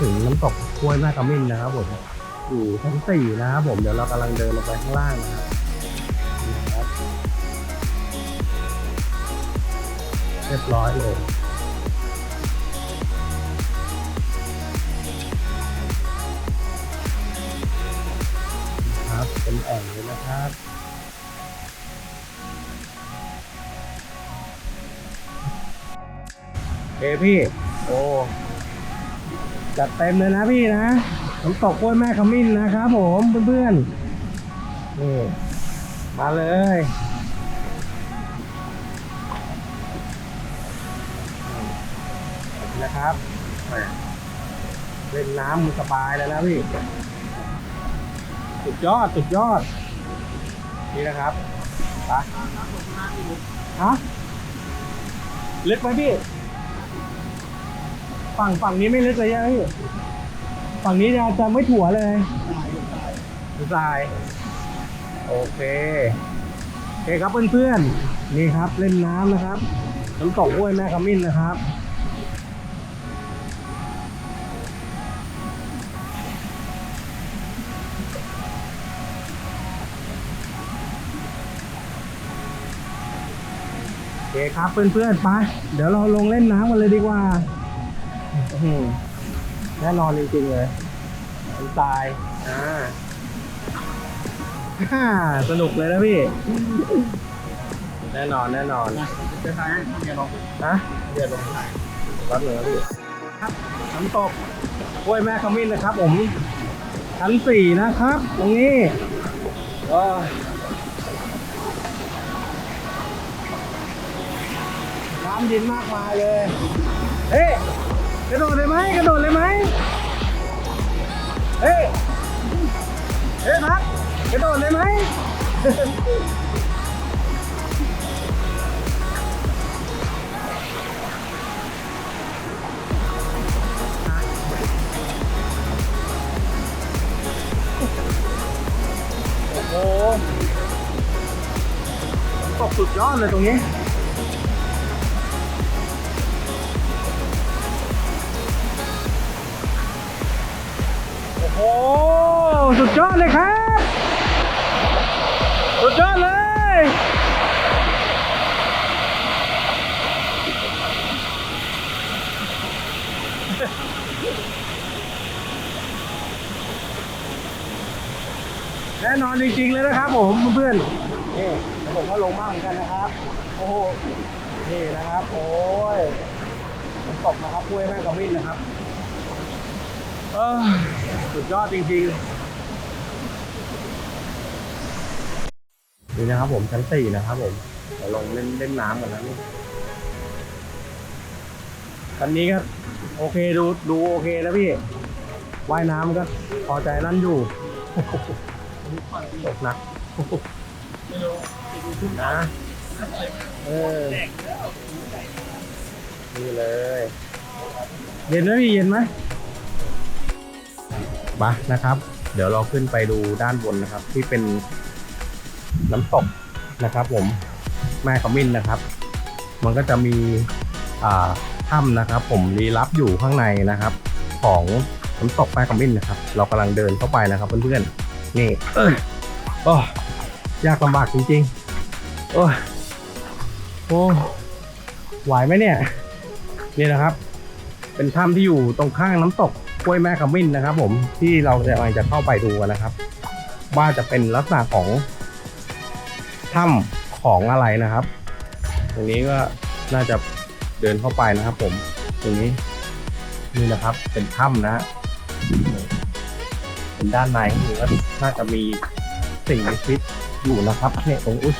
ถึงน้ำตกกล้วยแม่ขมิ้นนะครับผมอยู่ชั้นสี่นะครับผมเดี๋ยวเรากำลังเดินลงไปข้างล่างนะครับเรียบร้อยเลยครับเป็นแอ่งเลยนะครับเอ้พี่ โอ้ จัดเต็มเลยนะพี่นะน้ำตกกล้วยแม่ขมิ้นนะครับผมเพื่อนๆนี่มาเลยนะครับเล่นน้ำมันสบายเลยนะพี่สุดยอดสุดยอด นี่นะครับไปฮะลึกไหมพี่ ฝั่งฝั่งนี้ไม่ลึกเลยใช่ไหมพี่ฝั่งนี้จะจะไม่ถั่วเลยทรายโอเคโอเคครับเพื่อนๆนี่ครับเล่นน้ำนะครับน้ำตกห้วยแม่ขมิ้นนะครับโอเคครับเพื่อนๆไปเดี๋ยวเราลงเล่นน้ำกันเลยดีกว่า แน่นอนจริงๆเลยตาย อ่าฮ่าสนุกเลยนะพี่ แน่นอนแน่นอนจะทายให้เียลงนะเดี๋ยวลงถ่ายรัดเลยนะพี่ครับน้ำตกกล้วยแม่ขมิ้นนะครับ ผมชั้นสี่นะครับ ตรงนี้ก็น้ำเย็นมากมายเลยเฮ้ กระโดดเลยไหมกระโดดเลยไหมเฮ้ยเฮ้ยพักกระโดดเลยไหมโอ้โหตกสุดยอดเลยตรงนี้ ยอดเลย แน่นอนจริงๆเลยนะครับผมเพื่อนๆนี่แล้วผมก็ลงมากเหมือนกันนะครับ โอ้โหนี่นะครับ โอ้ยผมตกนะครับกล้วยแม่กระมิ้นนะครับ เออสุดยอดจริงๆ นี่นะครับผมชั้นสี่นะครับผมเดี๋ยวลงเล่นเล่นน้ำกันนะนี่คันนี้ก็โอเคดูดูโอเคนะพี่ว่ายน้ำก็พอใจนั่นอยู่ตกหนักนะเออนี่เลย เย็นไหมพี่เย็นไหมมานะครับ เดี๋ยวเราขึ้นไปดูด้านบนนะครับ ที่เป็น น้ำตกนะครับ ผมแม่ขมิ้นนะครับ มันก็จะมีถ้ำนะครับ ผมลี้ลับอยู่ข้างในนะครับ ของน้ำตกแม่ขมิ้นนะครับ เรากำลังเดินเข้าไปนะครับเพื่อนๆนี่เอ้ยโอ้ยากลำบากจริงๆโอ้ยโอ้ไหวไหมเนี่ยนี่นะครับ เป็นถ้ำที่อยู่ตรงข้างน้ำตกกล้วยแม่ขมิ้นนะครับ ผมที่เราจะกำลังจะเข้าไปดูนะครับ ว่าจะเป็นลักษณะของ ถ้ำของอะไรนะครับ ตรงนี้ก็น่าจะเดินเข้าไปนะครับ ผม ตรงนี้นี่นะครับ เป็นถ้ำนะฮะเป็นด้านในก็คือว่าน่าจะมีสิ่งมีชีวิตอยู่นะครับเนี่ยตรงอุ้ย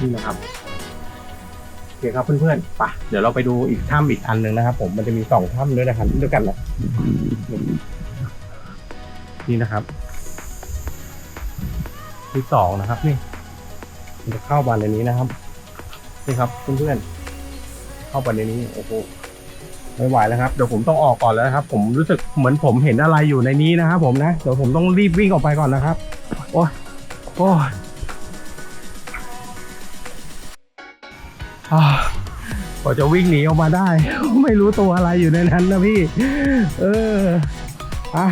นี่นะครับโอเคครับเพื่อนๆไปเดี๋ยวเราไปดูอีกถ้ำอีกอันหนึ่งนะครับ ผมมันจะมีสองถ้ำด้วยนะครับด้วยกันนะนี่นะครับ ที่สองนะครับ นี่มันจะเข้ามาในนี้นะครับนี่ครับเพื่อนๆเข้าไปในนี้โอ้โหไม่ไหวแล้วครับเดี๋ยวผมต้องออกก่อนแล้วครับ ผมรู้สึกเหมือนผมเห็นอะไรอยู่ในนี้นะครับ ผมนะเดี๋ยวผมต้องรีบวิ่งออกไปก่อนนะครับ โอ้ยโอ้ยอ่าพอจะวิ่งหนีออกมาได้ ไม่รู้ตัวอะไรอยู่ในนั้นนะพี่ เอออะ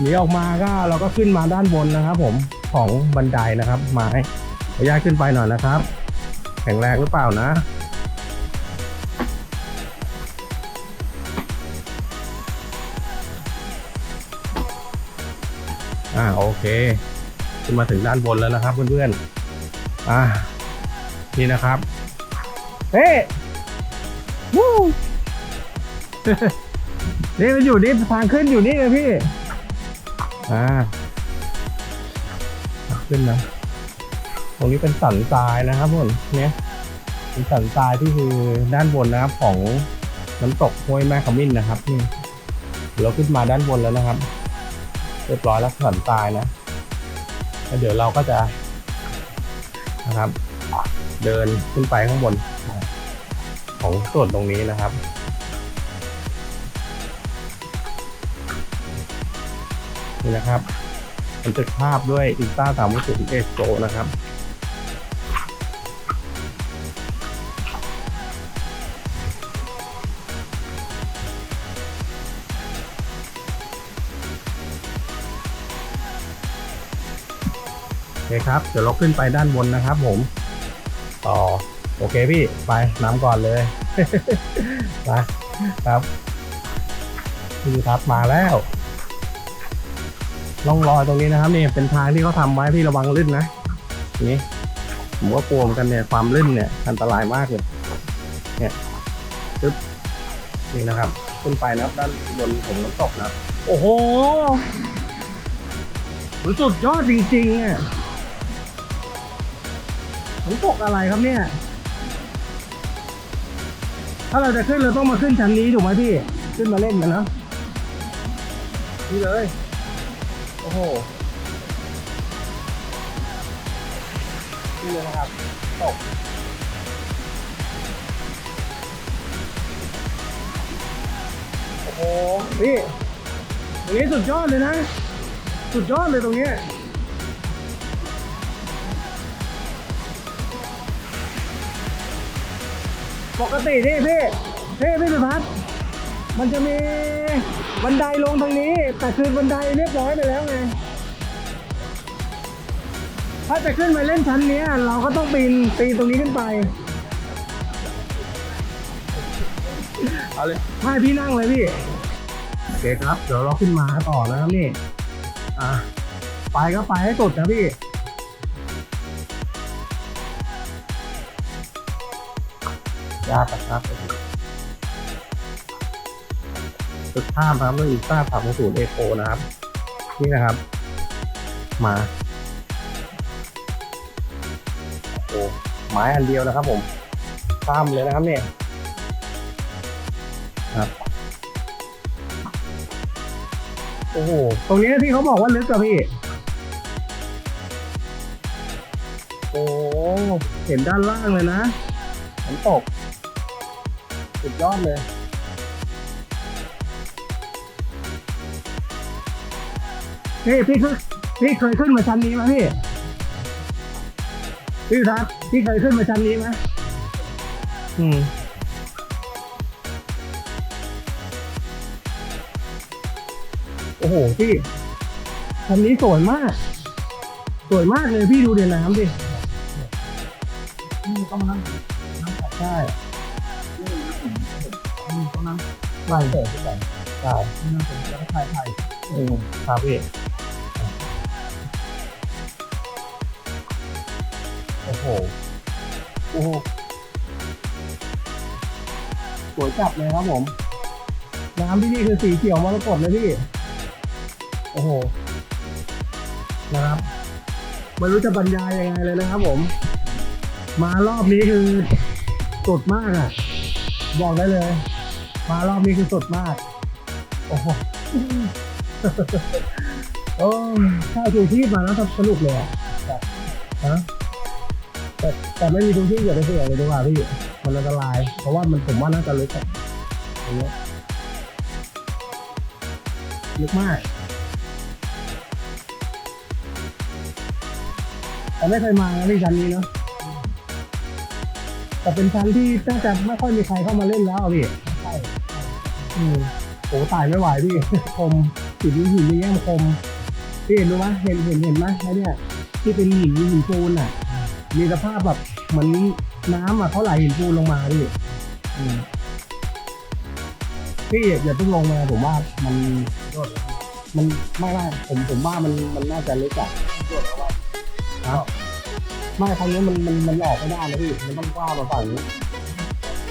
หนีออกมาก็เราก็ขึ้นมาด้านบนนะครับผม ของบันไดนะครับ ไม้ขออนุญาตขึ้นไปหน่อยนะครับ แข็งแรงหรือเปล่านะอ่าโอเคขึ้นมาถึงด้านบนแล้วนะครับ เพื่อนๆอ่านี่นะครับเฮ้วู้นี่มันอยู่นี่ทางขึ้นอยู่นี่เลยพี่อ่า ขึ้นนะ ตรงนี้เป็นสันทรายนะครับทุกคนเนี่ยเป็นสันทรายที่คือด้านบนนะครับของน้ำตกห้วยแม่ขมิ้นนะครับนี่เดี๋ยวเราขึ้นมาด้านบนแล้วนะครับเรียบร้อยแล้วสันทรายนะแล้วเดี๋ยวเราก็จะนะครับ เดินขึ้นไปข้างบน ของส่วนตรงนี้นะครับนี่นะครับ มันจะภาพด้วยอินต้าสามสิบเอสโนะครับ โอเคครับ เดี๋ยวเราขึ้นไปด้านบนนะครับผม ต่อ โอเคพี่ ไปน้ำก่อนเลยไปครับนี่ครับมาแล้ว ล่องรอยตรงนี้นะครับนี่เป็นทางที่เขาทำไว้พี่ระวังลื่นนะนี่ผมก็กลัวเหมือนกันเนี่ยความลื่นเนี่ยอันตรายมากเลยเนี่ยปึ๊บนี่นะครับ ขึ้นไปนะครับด้านบนผมน้ำตกนะโอ้โหมันสุดยอดจริงๆอะน้ำตกอะไรครับเนี่ย ถ้าเราจะขึ้นเราต้องมาขึ้นชั้นนี้ถูกไหมพี่ ขึ้นมาเล่นกันนะนี่เลย โอ้โหนี่เลยนะครับ ตก โอ้โหพี่ตรงนี้สุดยอดเลยนะ สุดยอดเลยตรงเนี้ยปกตินี่พี่พี่พี่สุพัฒน์ มันจะมีบันไดลงทางนี้ แต่คือบันไดเรียบร้อยไปแล้วไง ถ้าจะขึ้นไปเล่นชั้นเนี้ยเราก็ต้องปีนปีนตรงนี้ขึ้นไป เอาเลยให้พี่นั่งเลยพี่โอเคครับ เดี๋ยวเราขึ้นมาต่อนะครับนี่ อะ ไปก็ไปให้สุดนะพี่ยากนะครับ สุดท่ามครับด้วยอีซ่าสามศูนย์เอโคนะครับ นี่นะครับ มาโอ้ไม้อันเดียวนะครับ ผมข้ามเลยนะครับเนี่ยครับโอ้โหตรงนี้ที่เขาบอกว่าลึกอะพี่ โอ้เห็นด้านล่างเลยนะน้ำตกสุดยอดเลย พี่พี่คือพี่เคยขึ้นมาชั้นนี้ไหมพี่พี่ทัศน์พี่เคยขึ้นมาชั้นนี้ไหมอืมโอ้โหพี่ชั้นนี้สวยมาก สวยมากเลยพี่ดูเดี๋ยวน้ำดินี่ต้องมานั่งใช่นี่ต้องนั่งใช่เสร็จใช่ใช่นั่งเป็นแล้วก็ถ่ายถ่ายอืมครับพี่ โอ้โหโอ้โหสวยจับเลยครับผม น้ำที่นี่คือสีเขียวมรกตเลยพี่ โอ้โห นะครับไม่รู้จะบรรยายยังไงเลยนะครับผม มารอบนี้คือสุดมากอะ บอกได้เลย มารอบนี้คือสุดมาก โอ้โหโอ้ถ้าชูชีพมาแล้วสนุกเลยอะฮะ แต่แต่ไม่มีชูชีพอย่าไปเสี่ยงเลยดีกว่าพี่มันอันตราย เพราะว่ามันผมว่าน่าจะลึกอะตรงเนี้ยลึกมากแต่ไม่เคยมาที่ชั้นนี้เนาะแต่เป็นชั้นที่น่าจะไม่ค่อยมีใครเข้ามาเล่นแล้วอะพี่ใช่อืมโอ้ตายไม่ไหวพี่ คมหินหินนี่มันคมพี่เห็นดูไหมเห็นเห็นเห็นไหมไอ้เนี่ยที่เป็นหินหินปูนอะ มีสภาพแบบเหมือนน้ำอะเขาไหลหินปูนลงมาพี่อืมพี่อย่าเพิ่งลงมาผมว่ามันมันไม่ไม่ผมผมว่ามันมันน่าจะเล็กอะครับไม่ครั้งนี้มันมันมันออกไม่ได้นะพี่มันต้องกว้างมาฝั่งนี้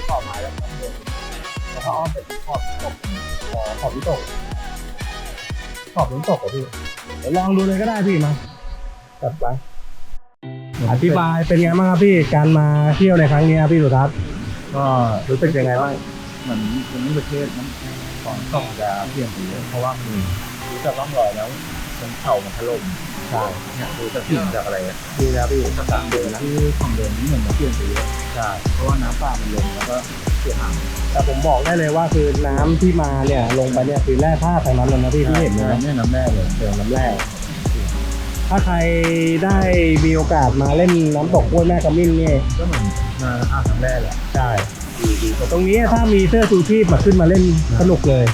ต่อมาแล้วก็เดินแล้วก็อ้อมไปขอบขอบขอขอบน้ำตกขอบน้ำตกเหรอพี่เดี๋ยวลองดูเลยก็ได้พี่มาจัดไป อธิบายเป็นไงบ้างครับพี่การมาเที่ยวในครั้งนี้ครับพี่สุทัศน์ก็รู้สึกยังไงบ้างเหมือนภูมิประเทศมันของต้องจะเปลี่ยนไปเยอะเพราะว่ามันดูจากร่องรอยแล้วตรงเขามันถล่มใช่เนี่ยดูจากหินจากอะไรอะดีนะพี่สถานเดินที่ของเดินนี่เหมือนมันเปลี่ยนไปเยอะใช่เพราะว่าน้ำป่ามันลงแล้วก็เสียหายแต่ผมบอกได้เลยว่าคือน้ำที่มาเนี่ยลงไปเนี่ยคือแร่ธาตุทางนั้นเลยนะพี่ที่เห็นใช่นะเนี่ยน้ำแร่เลยเจอน้ำแร่ ถ้าใครได้มีโอกาสมาเล่นน้ำตกห้วยแม่กำมิ้นเนี่ยก็เหมือนมาอาบน้ำแร่แหละใช่ตรงนี้ถ้ามีเสื้อชูชีพมาขึ้นมาเล่นสนุกเลย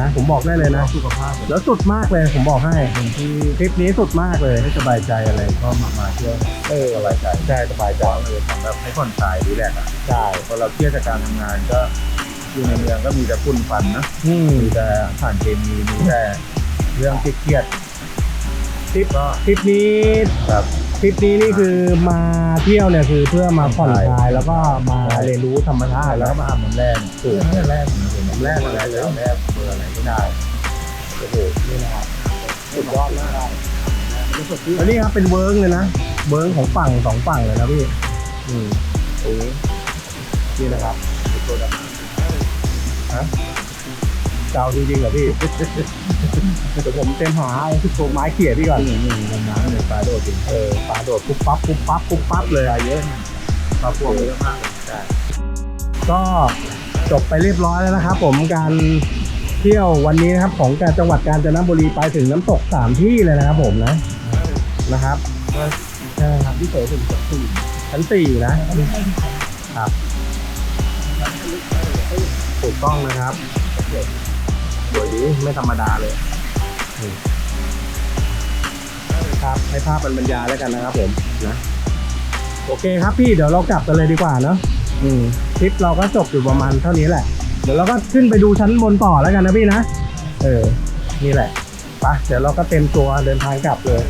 นะผมบอกได้เลยนะสุขภาพแล้วสุดมากเลยผมบอกให้คนที่ทริปนี้สุดมากเลยไม่สบายใจอะไรก็มามาเที่ยวเออสบายใจใช่สบายใจเออทำแบบให้ผ่อนคลายดีแลกซ์อะใช่พอเราเครียดจากการทำงานก็อยู่ในเมืองก็มีแต่ฝุ่นฟันนะอืมมีแต่สารเคมีมีแต่เรื่องเครียด ทริปๆก็ทริปนี้แบบทริปนี้นี่คือมาเที่ยวเนี่ยคือเพื่อมาผ่อนคลายแล้วก็มาใช่เรียนรู้ธรรมชาติแล้แล้ววก็มาอาบน้ำแร่ถูกน้ำแร่น้ำแร่อะไรแล้วแร่เบอร์อะไรก็ได้โอ้โหนี่นะครับสุดยอดมากแล้วนี่ครับเป็นเวิร์กเลยนะเวิร์กของฝั่งสองฝั่งเลยนะพี่อืมตรงนี้นี่นะครับตัวด เจ้าจริงๆเหรอพี่ เดี๋ยวผมเต็มหาไอ้ตัวไม้เขี่ยพี่ก่อนำที่นี่ลงน้ำในปลาโดดจริงเออปลาโดดปุ๊บปั๊บปุ๊บปั๊บปุ๊บปั๊บเลยปลาเยอะปลาพวงเยอะมากใช่ก็จบไปเรียบร้อยแล้วนะครับ ผมการเที่ยววันนี้นะครับ ของการจังหวัดกาญจนบุรีไปถึงน้ำตกสามที่เลยนะครับ ผมนะนะครับใช่ครับที่เสยถึงสี่ชั้นสี่นะครับถูกต้องนะครับ สวยดีไม่ธรรมดาเลยนี่ครับให้ภาพมันบรรยายแล้วกันนะครับผมนะโอเคครับพี่เดี๋ยวเรากลับกันเลยดีกว่าเนาะอืมทริปเราก็จบอยู่ประมาณเท่านี้แหละ เดี๋ยวเราก็ขึ้นไปดูชั้นบนต่อแล้วกันนะพี่นะเออนี่แหละไปะเดี๋ยวเราก็เต็มตัวเดินทางกลับเลย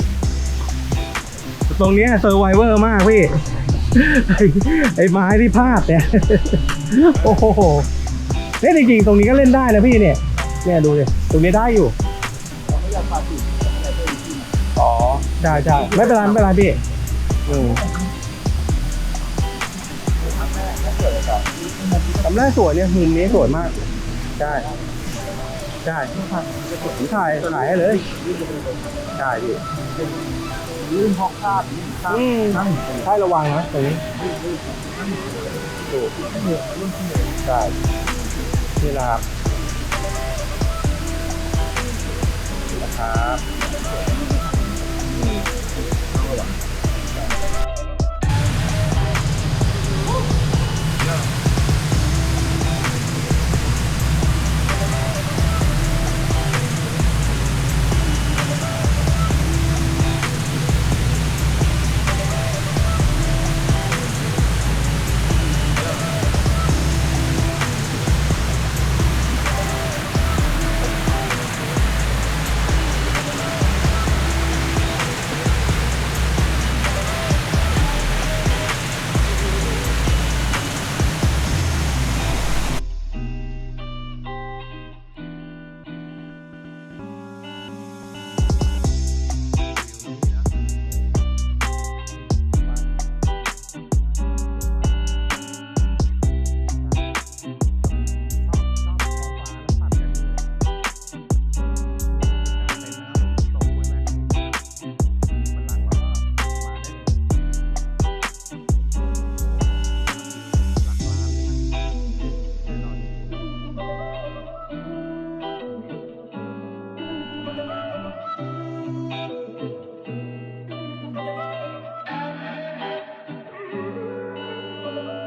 ตรงเนี้เซอร์ไวเวอร์มากพี่ไอ้ไอ้ไม้ที่พลาดเนี่ย โอ้โหเนี่ยจริงๆตรงนี้ก็เล่นได้นะพี่เนี่ย เนี่ยดูดิตรงนี้ได้อยู่เราไม่อยากปลาสีอะไรก็อีกที่อ๋อได้ใช่ไม่เป็นไรไม่เป็นไรพี่อืมทำแม่ก็เกิดจากทำได้สวยเนี่ยมุมนี้สวยมากใช่ใช่ผมถ่ายถ่ายให้เลยใช่พี่ลื่นพอกคาดคาดอืมนั่งใช่ระวังนะตรงนี้ถูกใช่นี่นะครับ ครับ